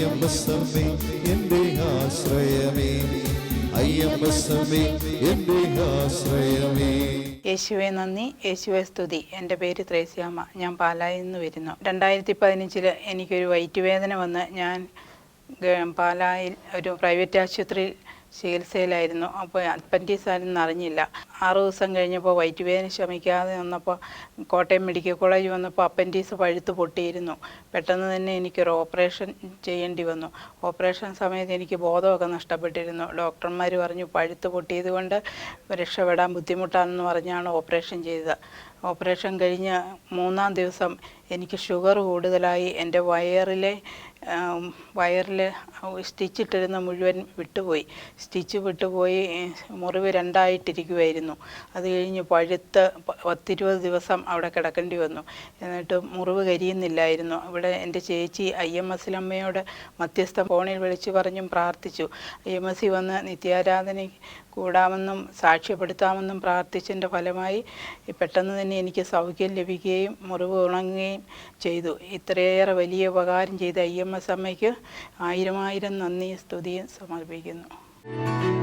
അയ്യമ്പസമ്മേ എന്റെ ആശ്രയമേ. അയ്യമ്പസമ്മേ എന്റെ ആശ്രയമേ. യേശുവെ നന്ദി. യേശുവെ സ്തുതി. എന്റെ പേര് ത്രേസ്യാമ്മ. ഞാൻ പാലായിൽ നിന്ന് വരുന്നു. രണ്ടായിരത്തി പതിനഞ്ചിൽ എനിക്കൊരു വയറ്റുവേദന വന്ന് ഞാൻ പാലായിൽ ഒരു പ്രൈവറ്റ് ആശുപത്രിയിൽ ചികിത്സയിലായിരുന്നു അപ്പോൾ അപ്പന്റീസ് ആയിരുന്നു അറിഞ്ഞില്ല. ആറ് ദിവസം കഴിഞ്ഞപ്പോൾ വയറ്റുവേദന ശമിക്കാതെ വന്നപ്പോൾ കോട്ടയം മെഡിക്കൽ കോളേജ് വന്നപ്പോൾ അപ്പന്റീസ് പഴുത്ത് പൊട്ടിയിരുന്നു. പെട്ടെന്ന് തന്നെ എനിക്കൊരു ഓപ്പറേഷൻ ചെയ്യേണ്ടി വന്നു. ഓപ്പറേഷൻ സമയത്ത് എനിക്ക് ബോധമൊക്കെ നഷ്ടപ്പെട്ടിരുന്നു. ഡോക്ടർമാർ പറഞ്ഞു പഴുത്ത് പൊട്ടിയത് കൊണ്ട് രക്ഷപ്പെടാൻ ബുദ്ധിമുട്ടാണെന്ന് പറഞ്ഞാണ് ഓപ്പറേഷൻ ചെയ്തത്. ഓപ്പറേഷൻ കഴിഞ്ഞ് മൂന്നാം ദിവസം എനിക്ക് ഷുഗർ കൂടുതലായി. എന്റെ വയറിലെ വയറിൽ സ്റ്റിച്ചിട്ടിരുന്ന മുഴുവൻ വിട്ടുപോയി. സ്റ്റിച്ച് വിട്ടുപോയി മുറിവ് രണ്ടായിട്ടിരിക്കുമായിരുന്നു അത് കഴിഞ്ഞ് പഴുത്ത് പത്തിരുപത് ദിവസം അവിടെ കിടക്കേണ്ടി വന്നു. എന്നിട്ട് മുറിവ് കരിയുന്നില്ലായിരുന്നു. ഇവിടെ എന്റെ ചേച്ചി ഐ എം എസിലമ്മയോട് മധ്യസ്ഥ ഫോണിൽ വിളിച്ച് പറഞ്ഞും പ്രാർത്ഥിച്ചു. ഐ എം എസ് വന്ന് നിത്യാരാധന കൂടാമെന്നും സാക്ഷ്യപ്പെടുത്താമെന്നും പ്രാർത്ഥിച്ചതിന്റെ ഫലമായി പെട്ടെന്ന് തന്നെ എനിക്ക് സൗഖ്യം ലഭിക്കുകയും മുറിവ് ഉണങ്ങുകയും ചെയ്തു. ഇത്രയേറെ വലിയ ഉപകാരം ചെയ്ത ഐ എം എസ് ആയിരമായിരം ആയിരം ആയിരം നന്ദി സ്തുതിയും സമർപ്പിക്കുന്നു.